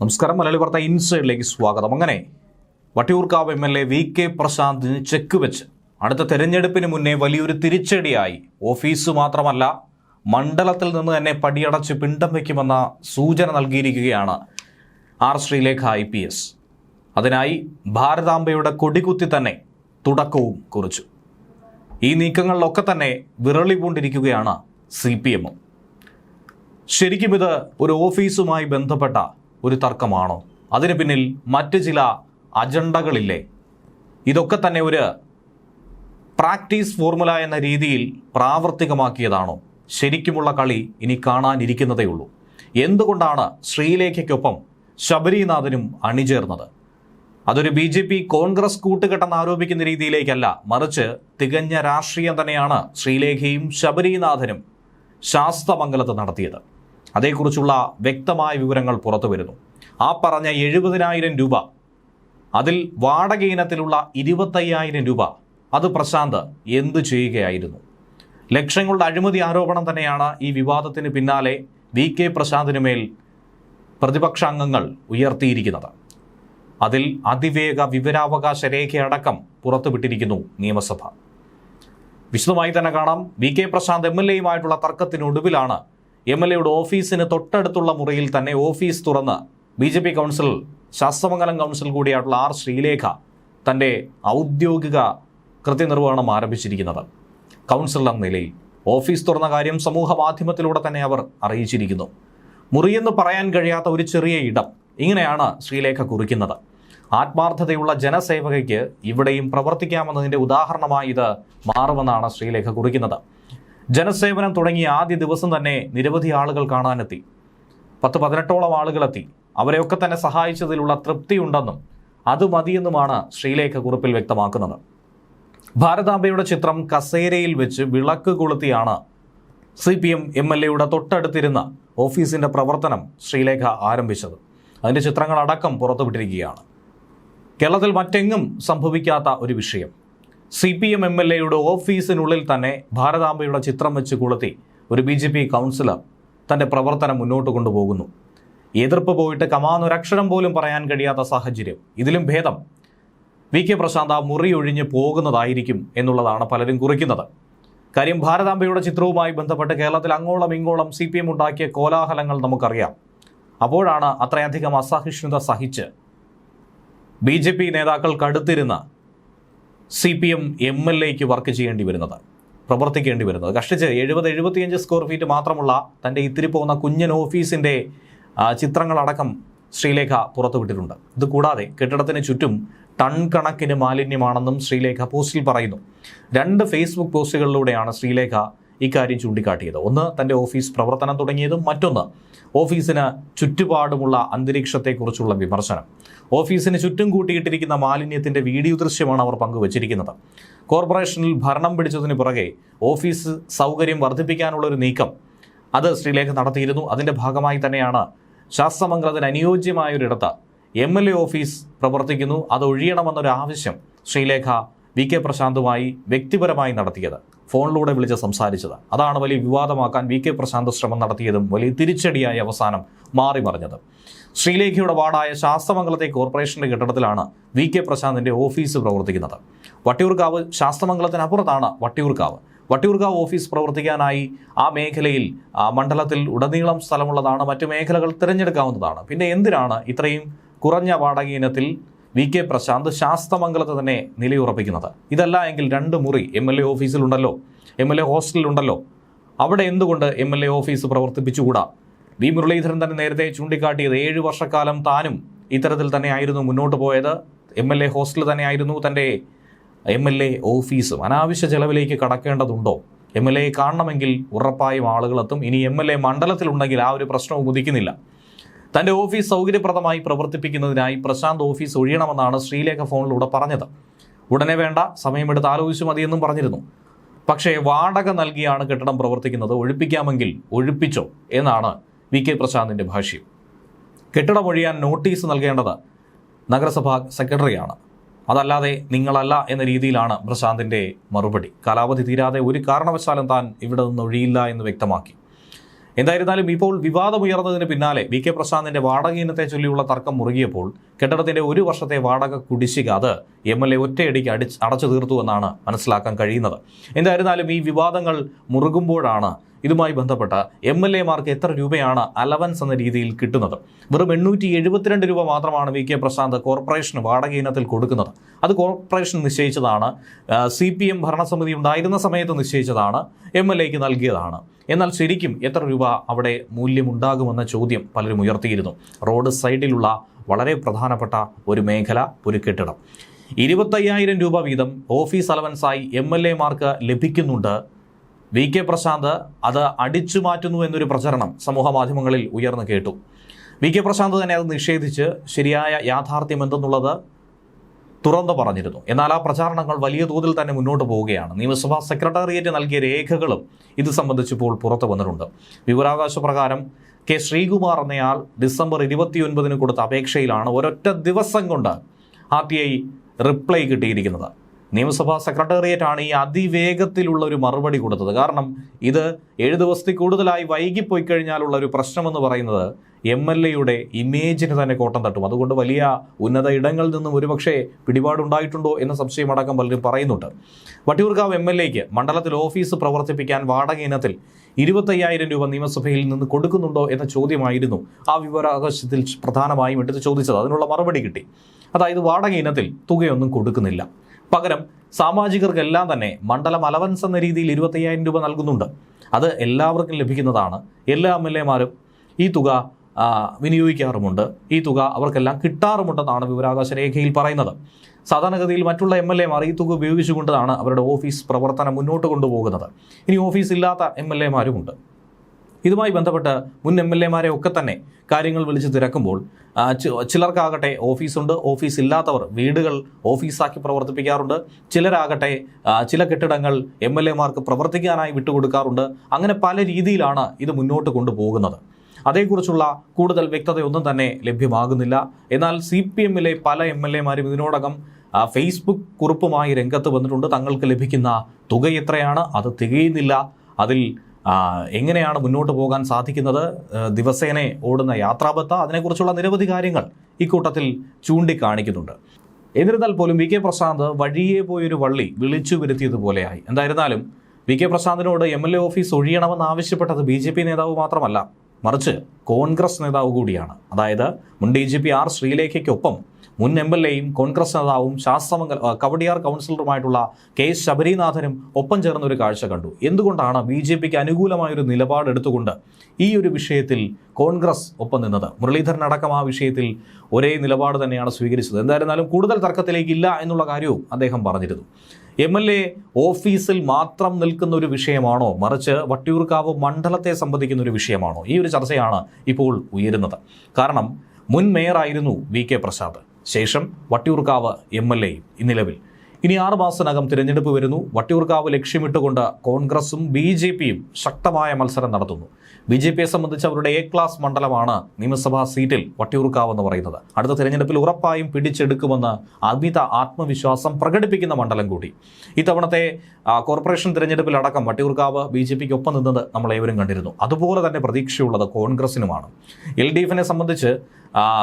നമസ്കാരം മലയാളി വാർത്ത ഇൻസൈഡിലേക്ക് സ്വാഗതം. അങ്ങനെ Vattiyoorkavu M L A V K പ്രശാന്തിന് check വെച്ച് അടുത്ത തെരഞ്ഞെടുപ്പിന് മുന്നേ വലിയൊരു തിരിച്ചടിയായി. ഓഫീസ് മാത്രമല്ല മണ്ഡലത്തിൽ നിന്ന് തന്നെ പടിയടച്ച് പിണ്ടം വയ്ക്കുമെന്ന സൂചന നൽകിയിരിക്കുകയാണ് R Sreelekha I P S. അതിനായി ഭാരതാംബയുടെ കൊടികുത്തി തന്നെ തുടക്കവും കുറിച്ചു. ഈ നീക്കങ്ങളിലൊക്കെ തന്നെ വിരളി പൂണ്ടിരിക്കുകയാണ് സി പി എമ്മും. ശരിക്കും ഇത് ഒരു ഓഫീസുമായി ബന്ധപ്പെട്ട ഒരു തർക്കമാണോ? അതിന് പിന്നിൽ മറ്റ് ചില അജണ്ടകളില്ലേ? ഇതൊക്കെ തന്നെ ഒരു പ്രാക്ടീസ് ഫോർമുല എന്ന രീതിയിൽ പ്രാവർത്തികമാക്കിയതാണോ? ശരിക്കുമുള്ള കളി ഇനി കാണാനിരിക്കുന്നതേ ഉള്ളൂ. എന്തുകൊണ്ടാണ് ശ്രീലേഖയ്ക്കൊപ്പം ശബരിനാഥനും അണിചേർന്നത്? അതൊരു ബി ജെ പി കോൺഗ്രസ് കൂട്ടുകെട്ടെന്ന് ആരോപിക്കുന്ന രീതിയിലേക്കല്ല. മറിച്ച് തികഞ്ഞ രാഷ്ട്രീയം തന്നെയാണ് ശ്രീലേഖയും ശബരിനാഥനും ശാസ്തമംഗലത്ത് നടത്തിയത്. അതേക്കുറിച്ചുള്ള വ്യക്തമായ വിവരങ്ങൾ പുറത്തു വരുന്നു. ആ പറഞ്ഞ എഴുപതിനായിരം രൂപ അതിൽ വാടക ഇനത്തിലുള്ള ഇരുപത്തയ്യായിരം രൂപ അത് പ്രശാന്ത് എന്തു ചെയ്യുകയായിരുന്നു? ലക്ഷങ്ങളുടെ അഴിമതി ആരോപണം തന്നെയാണ് ഈ വിവാദത്തിന് പിന്നാലെ വി കെ പ്രശാന്തിന് മേൽ പ്രതിപക്ഷ അംഗങ്ങൾ ഉയർത്തിയിരിക്കുന്നത്. അതിൽ അതിവേഗ വിവരാവകാശ രേഖയടക്കം പുറത്തുവിട്ടിരിക്കുന്നു നിയമസഭ. വിശദമായി തന്നെ കാണാം V K Prashanth M L എയുമായിട്ടുള്ള തർക്കത്തിനൊടുവിലാണ് എം എൽ എയുടെ ഓഫീസിന് തൊട്ടടുത്തുള്ള മുറിയിൽ തന്നെ ഓഫീസ് തുറന്ന് B J P council Sasthamangalam council കൂടിയായിട്ടുള്ള R Sreelekha തന്റെ ഔദ്യോഗിക കൃത്യനിർവഹണം ആരംഭിച്ചിരിക്കുന്നത്. കൗൺസിലർ നിലയിൽ ഓഫീസ് തുറന്ന കാര്യം സമൂഹ മാധ്യമത്തിലൂടെ തന്നെ അവർ അറിയിച്ചിരിക്കുന്നു. മുറിയെന്ന് പറയാൻ കഴിയാത്ത ഒരു ചെറിയ ഇടം ഇങ്ങനെയാണ് ശ്രീലേഖ കുറിക്കുന്നത്. ആത്മാർത്ഥതയുള്ള ജനസേവകയ്ക്ക് ഇവിടെയും പ്രവർത്തിക്കാമെന്നതിന്റെ ഉദാഹരണമായി ഇത് മാറുമെന്നാണ് ശ്രീലേഖ കുറിക്കുന്നത്. ജനസേവനം തുടങ്ങിയ ആദ്യ ദിവസം തന്നെ നിരവധി ആളുകൾ കാണാനെത്തി. പത്ത് പതിനെട്ടോളം ആളുകളെത്തി. അവരെയൊക്കെ തന്നെ സഹായിച്ചതിലുള്ള തൃപ്തിയുണ്ടെന്നും അത് മതിയെന്നുമാണ് ശ്രീലേഖ കുറിപ്പിൽ വ്യക്തമാക്കുന്നത്. ഭാരതാംബയുടെ ചിത്രം കസേരയിൽ വെച്ച് വിളക്ക് കൊളുത്തിയാണ് C P M M L എയുടെ തൊട്ടടുത്തിരുന്ന ഓഫീസിന്റെ പ്രവർത്തനം ശ്രീലേഖ ആരംഭിച്ചത്. അതിന്റെ ചിത്രങ്ങളടക്കം പുറത്തുവിട്ടിരിക്കുകയാണ്. കേരളത്തിൽ മറ്റെങ്ങും സംഭവിക്കാത്ത ഒരു വിഷയം. C P M M L എയുടെ ഓഫീസിനുള്ളിൽ തന്നെ ഭാരതാംബയുടെ ചിത്രം വെച്ച് കൊളുത്തി ഒരു ബി ജെ പി കൗൺസിലർ തന്റെ പ്രവർത്തനം മുന്നോട്ട് കൊണ്ടുപോകുന്നു. എതിർപ്പ് പോയിട്ട് കമാന്നൊരക്ഷരം പോലും പറയാൻ കഴിയാത്ത സാഹചര്യം. ഇതിലും ഭേദം. വി കെ പ്രശാന്ത് ആ മുറി ഒഴിഞ്ഞ് പോകുന്നതായിരിക്കും എന്നുള്ളതാണ് പലരും കുറിക്കുന്നത്. കാര്യം ഭാരതാംബയുടെ ചിത്രവുമായി ബന്ധപ്പെട്ട് കേരളത്തിൽ അങ്ങോളം ഇങ്ങോളം സി പി എം ഉണ്ടാക്കിയ കോലാഹലങ്ങൾ നമുക്കറിയാം. അപ്പോഴാണ് അത്രയധികം അസഹിഷ്ണുത സഹിച്ച് ബി ജെ പി നേതാക്കൾ കടുത്തിരുന്ന C P M M L എക്ക് വർക്ക് ചെയ്യേണ്ടി വരുന്നത് പ്രവർത്തിക്കേണ്ടി വരുന്നത്. കഷ്ടിച്ച് എഴുപത് എഴുപത്തിയഞ്ച് സ്ക്വയർ ഫീറ്റ് മാത്രമുള്ള തന്റെ ഇത്തിരി പോകുന്ന കുഞ്ഞൻ ഓഫീസിന്റെ ചിത്രങ്ങളടക്കം ശ്രീലേഖ പുറത്തുവിട്ടിട്ടുണ്ട്. ഇതുകൂടാതെ കെട്ടിടത്തിന് ചുറ്റും ടൺ കണക്കിന് മാലിന്യമാണെന്നും ശ്രീലേഖ പോസ്റ്റിൽ പറയുന്നു. രണ്ട് ഫേസ്ബുക്ക് പോസ്റ്റുകളിലൂടെയാണ് ശ്രീലേഖ ഇക്കാര്യം ചൂണ്ടിക്കാട്ടിയത്. ഒന്ന് തന്റെ ഓഫീസ് പ്രവർത്തനം തുടങ്ങിയതും മറ്റൊന്ന് ഓഫീസിന് ചുറ്റുപാടുമുള്ള അന്തരീക്ഷത്തെക്കുറിച്ചുള്ള വിമർശനം. ഓഫീസിന് ചുറ്റും കൂട്ടിയിട്ടിരിക്കുന്ന മാലിന്യത്തിന്റെ വീഡിയോ ദൃശ്യമാണ് അവർ പങ്കുവച്ചിരിക്കുന്നത്. കോർപ്പറേഷനിൽ ഭരണം പിടിച്ചതിന് പുറകെ ഓഫീസ് സൗകര്യം വർദ്ധിപ്പിക്കാനുള്ള ഒരു നീക്കം അത് ശ്രീലേഖ നടത്തിയിരുന്നു. അതിന്റെ ഭാഗമായി തന്നെയാണ് ശാസ്ത്രമംഗലത്തിന് അനുയോജ്യമായൊരിടത്ത് എം എൽ എ ഓഫീസ് പ്രവർത്തിക്കുന്നു. അത് ആവശ്യം ശ്രീലേഖ വി കെ പ്രശാന്തുമായി വ്യക്തിപരമായി നടത്തിയത്. ഫോണിലൂടെ വിളിച്ച് സംസാരിച്ചത്. അതാണ് വലിയ വിവാദമാക്കാൻ വി കെ പ്രശാന്ത് ശ്രമം നടത്തിയതും വലിയ തിരിച്ചടിയായി അവസാനം മാറി മറിഞ്ഞത്. ശ്രീലേഖയുടെ വാർഡായ ശാസ്ത്രമംഗലത്തെ കോർപ്പറേഷന്റെ കെട്ടിടത്തിലാണ് വി കെ പ്രശാന്തിന്റെ ഓഫീസ് പ്രവർത്തിക്കുന്നത്. വട്ടിയൂർക്കാവ് ശാസ്ത്രമംഗലത്തിനപ്പുറത്താണ് വട്ടിയൂർക്കാവ്. വട്ടിയൂർക്കാവ് ഓഫീസ് പ്രവർത്തിക്കാനായി ആ മേഖലയിൽ ആ മണ്ഡലത്തിൽ ഉടനീളം സ്ഥലമുള്ളതാണ് മറ്റു മേഖലകൾ തിരഞ്ഞെടുക്കാവുന്നതാണ്. പിന്നെ എന്തിനാണ് ഇത്രയും കുറഞ്ഞ വാടക ഇനത്തിൽ വി കെ പ്രശാന്ത് ശാസ്തമംഗലത്ത് തന്നെ നിലയുറപ്പിക്കുന്നത്. ഇതല്ല എങ്കിൽ രണ്ട് മുറി എം എൽ എ ഓഫീസിലുണ്ടല്ലോ എം എൽ എ ഹോസ്റ്റലിലുണ്ടല്ലോ. അവിടെ എന്തുകൊണ്ട് എം എൽ എ ഓഫീസ് പ്രവർത്തിപ്പിച്ചുകൂടാ? വി മുരളീധരൻ തന്നെ നേരത്തെ ചൂണ്ടിക്കാട്ടിയത് ഏഴ് വർഷക്കാലം താനും ഇത്തരത്തിൽ തന്നെയായിരുന്നു മുന്നോട്ട് പോയത്. എം എൽ എ ഹോസ്റ്റൽ തന്നെയായിരുന്നു തന്റെ എം എൽ എ ഓഫീസും. അനാവശ്യ ചെലവിലേക്ക് കടക്കേണ്ടതുണ്ടോ? എം എൽ എ കാണണമെങ്കിൽ ഉറപ്പായും ആളുകളെത്തും. ഇനി എം എൽ എ മണ്ഡലത്തിലുണ്ടെങ്കിൽ ആ ഒരു പ്രശ്നവും ഉദിക്കുന്നില്ല. തന്റെ ഓഫീസ് സൗകര്യപ്രദമായി പ്രവർത്തിപ്പിക്കുന്നതിനായി പ്രശാന്ത് ഓഫീസ് ഒഴിയണമെന്നാണ് ശ്രീലേഖ ഫോണിലൂടെ പറഞ്ഞത്. ഉടനെ വേണ്ട സമയമെടുത്ത് ആലോചിച്ചു മതിയെന്നും പറഞ്ഞിരുന്നു. പക്ഷേ വാടക നൽകിയാണ് കെട്ടിടം പ്രവർത്തിക്കുന്നത്. ഒഴിപ്പിക്കാമെങ്കിൽ ഒഴിപ്പിച്ചോ എന്നാണ് വി കെ പ്രശാന്തിന്റെ ഭാഷ്യം. കെട്ടിടം ഒഴിയാൻ നോട്ടീസ് നൽകേണ്ടത് നഗരസഭാ സെക്രട്ടറിയാണ്. അതല്ലാതെ നിങ്ങളല്ല എന്ന രീതിയിലാണ് പ്രശാന്തിന്റെ മറുപടി. കാലാവധി തീരാതെ ഒരു കാരണവശാലും താൻ ഇവിടെ നിന്ന് ഒഴിയില്ല എന്ന് വ്യക്തമാക്കി. എന്തായിരുന്നാലും ഇപ്പോൾ വിവാദമുയർന്നതിന് പിന്നാലെ വി കെ പ്രശാന്തിന്റെ വാടക ഇനത്തെ ചൊല്ലിയുള്ള തർക്കം മുറുകിയപ്പോൾ കെട്ടിടത്തിന്റെ ഒരു വർഷത്തെ വാടക കുടിശ്ശിക അത് എം എൽ എ ഒറ്റയടിക്ക് അടിച്ച് അടച്ചു തീർത്തു എന്നാണ് മനസ്സിലാക്കാൻ കഴിയുന്നത്. എന്തായിരുന്നാലും ഈ വിവാദങ്ങൾ മുറുകുമ്പോഴാണ് ഇതുമായി ബന്ധപ്പെട്ട എം എൽ എമാർക്ക് എത്ര രൂപയാണ് അലവൻസ് എന്ന രീതിയിൽ കിട്ടുന്നത്? വെറും എണ്ണൂറ്റി എഴുപത്തിരണ്ട് രൂപ മാത്രമാണ് വി കെ പ്രശാന്ത് കോർപ്പറേഷന് വാടക ഇനത്തിൽ കൊടുക്കുന്നത്. അത് കോർപ്പറേഷൻ നിശ്ചയിച്ചതാണ്. സി പി എം ഭരണസമിതി ഉണ്ടായിരുന്ന സമയത്ത് നിശ്ചയിച്ചതാണ്. എം എൽ എക്ക് നൽകിയതാണ്. എന്നാൽ ശരിക്കും എത്ര രൂപ അവിടെ മൂല്യമുണ്ടാകുമെന്ന ചോദ്യം പലരും ഉയർത്തിയിരുന്നു. റോഡ് സൈഡിലുള്ള വളരെ പ്രധാനപ്പെട്ട ഒരു മേഖല ഒരു കെട്ടിടം. ഇരുപത്തയ്യായിരം രൂപ വീതം ഓഫീസ് അലവൻസായി എം എൽ എമാർക്ക് ലഭിക്കുന്നുണ്ട് വി കെ പ്രശാന്ത് അത് അടിച്ചു മാറ്റുന്നു എന്നൊരു പ്രചരണം സമൂഹ മാധ്യമങ്ങളിൽ ഉയർന്നു കേട്ടു. വി കെ പ്രശാന്ത് തന്നെ അത് നിഷേധിച്ച് ശരിയായ യാഥാർത്ഥ്യം എന്തെന്നുള്ളത് തുറന്നു പറഞ്ഞിരുന്നു. എന്നാൽ ആ പ്രചാരണങ്ങൾ വലിയ തോതിൽ തന്നെ മുന്നോട്ട് പോവുകയാണ്. നിയമസഭാ സെക്രട്ടേറിയറ്റ് നൽകിയ രേഖകളും ഇത് സംബന്ധിച്ചിപ്പോൾ പുറത്തു വന്നിട്ടുണ്ട്. വിവരാവകാശ പ്രകാരം കെ ശ്രീകുമാർ എന്നയാൾ ഡിസംബർ ഇരുപത്തിയൊൻപതിന് കൊടുത്ത അപേക്ഷയിലാണ് ഒരൊറ്റ ദിവസം കൊണ്ട് ആർ റിപ്ലൈ കിട്ടിയിരിക്കുന്നത്. നിയമസഭാ സെക്രട്ടേറിയറ്റ് ആണ് ഈ അതിവേഗത്തിലുള്ള ഒരു മറുപടി കൊടുത്തത്. കാരണം ഇത് ഏഴ് ദിവസത്തിൽ കൂടുതലായി വൈകിപ്പോയി കഴിഞ്ഞാലുള്ള ഒരു പ്രശ്നമെന്ന് പറയുന്നത് എം എൽ എയുടെ ഇമേജിന് തന്നെ കോട്ടം തട്ടും. അതുകൊണ്ട് വലിയ ഉന്നത ഇടങ്ങളിൽ നിന്നും ഒരുപക്ഷെ പിടിപാടുണ്ടായിട്ടുണ്ടോ എന്ന സംശയം അടക്കം പലരും പറയുന്നുണ്ട്. വട്ടിയൂർക്കാവ് എം എൽ എക്ക് മണ്ഡലത്തിൽ ഓഫീസ് പ്രവർത്തിപ്പിക്കാൻ വാടക ഇനത്തിൽ ഇരുപത്തയ്യായിരം രൂപ നിയമസഭയിൽ നിന്ന് കൊടുക്കുന്നുണ്ടോ എന്ന ചോദ്യമായിരുന്നു ആ വിവരാവകാശത്തിൽ പ്രധാനമായും എടുത്ത് ചോദിച്ചത്. അതിനുള്ള മറുപടി കിട്ടി. അതായത് വാടക ഇനത്തിൽ തുകയൊന്നും കൊടുക്കുന്നില്ല. പകരം സാമാജികർക്കെല്ലാം തന്നെ മണ്ഡലം അലവൻസ് എന്ന രീതിയിൽ ഇരുപത്തയ്യായിരം രൂപ നൽകുന്നുണ്ട്. അത് എല്ലാവർക്കും ലഭിക്കുന്നതാണ്. എല്ലാ എം എൽ എമാരും ഈ തുക വിനിയോഗിക്കാറുമുണ്ട്. ഈ തുക അവർക്കെല്ലാം കിട്ടാറുമുണ്ടെന്നാണ് വിവരാകാശ രേഖയിൽ പറയുന്നത്. സാധാരണഗതിയിൽ മറ്റുള്ള എം എൽ എമാർ ഈ തുക ഉപയോഗിച്ചുകൊണ്ടാണ് അവരുടെ ഓഫീസ് പ്രവർത്തനം മുന്നോട്ട് കൊണ്ടുപോകുന്നത്. ഇനി ഓഫീസ് ഇല്ലാത്ത എം എൽ എമാരുമുണ്ട് ഇതുമായി ബന്ധപ്പെട്ട് മുൻ എം എൽ എമാരെ ഒക്കെ തന്നെ കാര്യങ്ങൾ വിളിച്ച് തിരക്കുമ്പോൾ ചിലർക്കാകട്ടെ ഓഫീസുണ്ട് ഓഫീസ് ഇല്ലാത്തവർ വീടുകൾ ഓഫീസാക്കി പ്രവർത്തിപ്പിക്കാറുണ്ട് ചിലരാകട്ടെ ചില കെട്ടിടങ്ങൾ എം എൽ എമാർക്ക് പ്രവർത്തിക്കാനായി വിട്ടുകൊടുക്കാറുണ്ട്. അങ്ങനെ പല രീതിയിലാണ് ഇത് മുന്നോട്ട് കൊണ്ടുപോകുന്നത്. അതേക്കുറിച്ചുള്ള കൂടുതൽ വ്യക്തതയൊന്നും തന്നെ ലഭ്യമാകുന്നില്ല. എന്നാൽ സി പി എമ്മിലെ പല എം എൽ എമാരും ഇതിനോടകം ഫേസ്ബുക്ക് കുറിപ്പുമായി രംഗത്ത് വന്നിട്ടുണ്ട്. തങ്ങൾക്ക് ലഭിക്കുന്ന തുക എത്രയാണ്? അത് തികയുന്നില്ല. അതിൽ എങ്ങനെയാണ് മുന്നോട്ട് പോകാൻ സാധിക്കുന്നത്? ദിവസേനെ ഓടുന്ന യാത്രാബത്ത അതിനെക്കുറിച്ചുള്ള നിരവധി കാര്യങ്ങൾ ഇക്കൂട്ടത്തിൽ ചൂണ്ടിക്കാണിക്കുന്നുണ്ട്. എന്നിരുന്നാൽ പോലും വി കെ പ്രശാന്ത് വഴിയെ പോയൊരു വള്ളി വിളിച്ചു വരുത്തിയതുപോലെയായി. എന്തായിരുന്നാലും വി കെ പ്രശാന്തിനോട് എം എൽ എ ഓഫീസ് ഒഴിയണമെന്ന് ആവശ്യപ്പെട്ടത് ബി ജെ പി നേതാവ് മാത്രമല്ല മറിച്ച് കോൺഗ്രസ് നേതാവ് കൂടിയാണ്. അതായത് മുൻ ഡി ജി പി ആർ ശ്രീലേഖയ്ക്കൊപ്പം മുൻ എം എൽ എയും കോൺഗ്രസ് നേതാവും ശാസ്ത്രമംഗൽ കവടിയാർ കൗൺസിലറുമായിട്ടുള്ള കെ എസ് ശബരിനാഥനും ഒപ്പം ചേർന്ന ഒരു കാഴ്ച കണ്ടു. എന്തുകൊണ്ടാണ് ബി ജെ പിക്ക് അനുകൂലമായൊരു നിലപാടെടുത്തുകൊണ്ട് ഈ ഒരു വിഷയത്തിൽ കോൺഗ്രസ് ഒപ്പം നിന്നത്? മുരളീധരൻ അടക്കം ആ വിഷയത്തിൽ ഒരേ നിലപാട് തന്നെയാണ് സ്വീകരിച്ചത്. എന്തായിരുന്നാലും കൂടുതൽ തർക്കത്തിലേക്കില്ല എന്നുള്ള കാര്യവും അദ്ദേഹം പറഞ്ഞിരുന്നു. എം എൽ എ ഓഫീസിൽ മാത്രം നിൽക്കുന്ന ഒരു വിഷയമാണോ? മറിച്ച് വട്ടിയൂർക്കാവ് മണ്ഡലത്തെ സംബന്ധിക്കുന്ന ഒരു വിഷയമാണോ? ഈ ഒരു ചർച്ചയാണ് ഇപ്പോൾ ഉയരുന്നത്. കാരണം മുൻ മേയറായിരുന്നു വി കെ പ്രസാദ് ശേഷം വട്ടിയൂർക്കാവ് എം എൽ എയും നിലവിൽ. ഇനി ആറ് മാസത്തിനകം തിരഞ്ഞെടുപ്പ് വരുന്നു. വട്ടിയൂർക്കാവ് ലക്ഷ്യമിട്ടുകൊണ്ട് കോൺഗ്രസും ബി ജെ പിയും ശക്തമായ മത്സരം നടത്തുന്നു. ബി ജെ പിയെ സംബന്ധിച്ച് അവരുടെ എ ക്ലാസ് മണ്ഡലമാണ് നിയമസഭാ സീറ്റിൽ വട്ടിയൂർക്കാവ് എന്ന് പറയുന്നത്. അടുത്ത തിരഞ്ഞെടുപ്പിൽ ഉറപ്പായും പിടിച്ചെടുക്കുമെന്ന് അമിത ആത്മവിശ്വാസം പ്രകടിപ്പിക്കുന്ന മണ്ഡലം കൂടി. ഇത്തവണത്തെ കോർപ്പറേഷൻ തിരഞ്ഞെടുപ്പിലടക്കം വട്ടിയൂർക്കാവ് ബി ജെ പിക്ക് ഒപ്പം നിന്നത് നമ്മൾ ഏവരും കണ്ടിരുന്നു. അതുപോലെ തന്നെ പ്രതീക്ഷയുള്ളത് കോൺഗ്രസിനുമാണ്. എൽ ഡി എഫിനെ സംബന്ധിച്ച്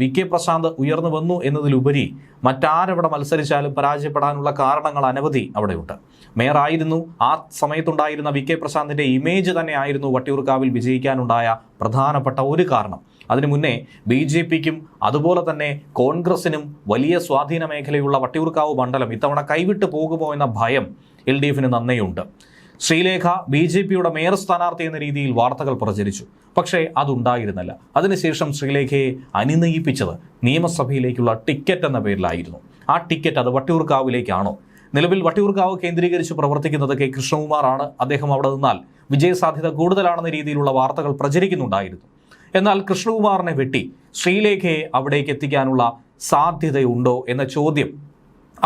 വി കെ പ്രശാന്ത് ഉയർന്നു വന്നു എന്നതിലുപരി മറ്റാരെവിടെ മത്സരിച്ചാലും പരാജയപ്പെടാനുള്ള കാരണങ്ങൾ അനവധി അവിടെയുണ്ട്. മേയറായിരുന്നു ആ സമയത്തുണ്ടായിരുന്ന വി കെ പ്രശാന്തിന്റെ ഇമേജ് തന്നെ ആയിരുന്നു വട്ടിയൂർക്കാവിൽ വിജയിക്കാനുണ്ടായ പ്രധാനപ്പെട്ട ഒരു കാരണം. അതിനു മുന്നേ ബി ജെ പിക്കും അതുപോലെ തന്നെ കോൺഗ്രസിനും വലിയ സ്വാധീന മേഖലയുള്ള വട്ടിയൂർക്കാവ് മണ്ഡലം ഇത്തവണ കൈവിട്ടു പോകുമോ എന്ന ഭയം എൽ ഡി എഫിന് നന്നേയുണ്ട്. ശ്രീലേഖ ബി ജെ പിയുടെ മേയർ സ്ഥാനാർത്ഥി എന്ന രീതിയിൽ വാർത്തകൾ പ്രചരിച്ചു. പക്ഷേ അതുണ്ടായിരുന്നില്ല. അതിനുശേഷം ശ്രീലേഖയെ അനുനയിപ്പിച്ചത് നിയമസഭയിലേക്കുള്ള ടിക്കറ്റ് എന്ന പേരിലായിരുന്നു. ആ ടിക്കറ്റ് അത് വട്ടിയൂർക്കാവിലേക്കാണോ? നിലവിൽ വട്ടിയൂർക്കാവ് കേന്ദ്രീകരിച്ച് പ്രവർത്തിക്കുന്നത് കെ കൃഷ്ണകുമാറാണ്. അദ്ദേഹം അവിടെ നിന്നാൽ വിജയസാധ്യത കൂടുതലാണെന്ന രീതിയിലുള്ള വാർത്തകൾ പ്രചരിക്കുന്നുണ്ടായിരുന്നു. എന്നാൽ കൃഷ്ണകുമാറിനെ വെട്ടി ശ്രീലേഖയെ അവിടേക്ക് എത്തിക്കാനുള്ള സാധ്യതയുണ്ടോ എന്ന ചോദ്യം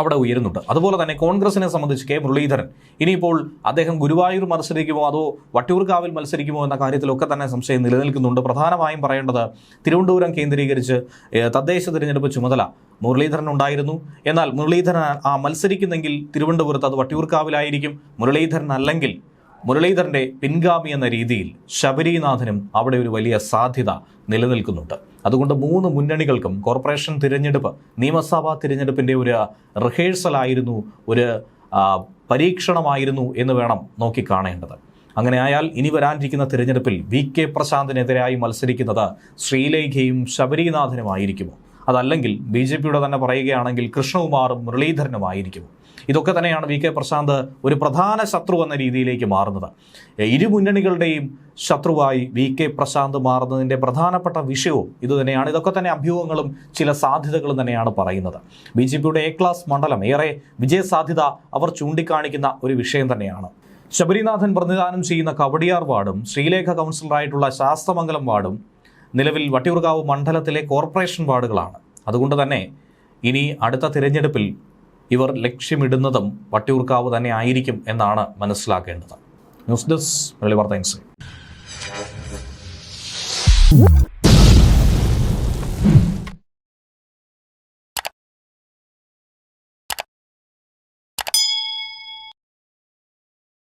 അവിടെ ഉയരുന്നുണ്ട്. അതുപോലെ തന്നെ കോൺഗ്രസിനെ സംബന്ധിച്ച് കെ മുരളീധരൻ ഇനിയിപ്പോൾ അദ്ദേഹം ഗുരുവായൂർ മത്സരിക്കുമോ അതോ വട്ടിയൂർക്കാവിൽ മത്സരിക്കുമോ എന്ന കാര്യത്തിലൊക്കെ തന്നെ സംശയം നിലനിൽക്കുന്നുണ്ട്. പ്രധാനമായും പറയേണ്ടത് തിരുവനന്തപുരം കേന്ദ്രീകരിച്ച് തദ്ദേശ തിരഞ്ഞെടുപ്പ് ചുമതല മുരളീധരൻ ഉണ്ടായിരുന്നു. എന്നാൽ മുരളീധരൻ ആ മത്സരിക്കുന്നെങ്കിൽ തിരുവനന്തപുരത്ത് അത് വട്ടിയൂർക്കാവിലായിരിക്കും. മുരളീധരൻ അല്ലെങ്കിൽ മുരളീധരന്റെ പിൻഗാമി എന്ന രീതിയിൽ ശബരിനാഥനും അവിടെ ഒരു വലിയ സാധ്യത നിലനിൽക്കുന്നുണ്ട്. അതുകൊണ്ട് മൂന്ന് മുന്നണികൾക്കും കോർപ്പറേഷൻ തിരഞ്ഞെടുപ്പ് നിയമസഭാ തിരഞ്ഞെടുപ്പിന്റെ ഒരു റിഹേഴ്സലായിരുന്നു ഒരു പരീക്ഷണമായിരുന്നു എന്ന് വേണം നോക്കിക്കാണേണ്ടത് അങ്ങനെ ആയാൽ ഇനി വരാനിരിക്കുന്ന തിരഞ്ഞെടുപ്പിൽ വി കെ പ്രശാന്തിനെതിരായി മത്സരിക്കുന്നത് ശ്രീലേഖയും ശബരിനാഥനുമായിരിക്കുമോ? അതല്ലെങ്കിൽ ബി ജെ പിയുടെ തന്നെ പറയുകയാണെങ്കിൽ കൃഷ്ണകുമാറും മുരളീധരനുമായിരിക്കുമോ? ഇതൊക്കെ തന്നെയാണ് വി കെ പ്രശാന്ത് ഒരു പ്രധാന ശത്രു എന്ന രീതിയിലേക്ക് മാറുന്നത്. ഇരു മുന്നണികളുടെയും ശത്രുവായി വി കെ പ്രശാന്ത് മാറുന്നതിന്റെ പ്രധാനപ്പെട്ട വിഷയവും ഇതുതന്നെയാണ് ഇതൊക്കെ തന്നെ അഭ്യൂഹങ്ങളും ചില സാധ്യതകളും തന്നെയാണ് പറയുന്നത്. ബി ജെ പിയുടെ എ ക്ലാസ് മണ്ഡലം ഏറെ വിജയസാധ്യത അവർ ചൂണ്ടിക്കാണിക്കുന്ന ഒരു വിഷയം തന്നെയാണ്. ശബരിനാഥൻ പ്രതിദാനം ചെയ്യുന്ന കവടിയാർ വാർഡും ശ്രീലേഖ കൗൺസിലറായിട്ടുള്ള ശാസ്തമംഗലം വാർഡും നിലവിൽ വട്ടിയൂർക്കാവ് മണ്ഡലത്തിലെ കോർപ്പറേഷൻ വാർഡുകളാണ്. അതുകൊണ്ട് തന്നെ ഇനി അടുത്ത തിരഞ്ഞെടുപ്പിൽ ഇവർ ലക്ഷ്യമിടുന്നതും വട്ടിയൂർക്കാവ് തന്നെ ആയിരിക്കും എന്നാണ് മനസ്സിലാക്കേണ്ടത്. News desk വെളിവാർത്ത insight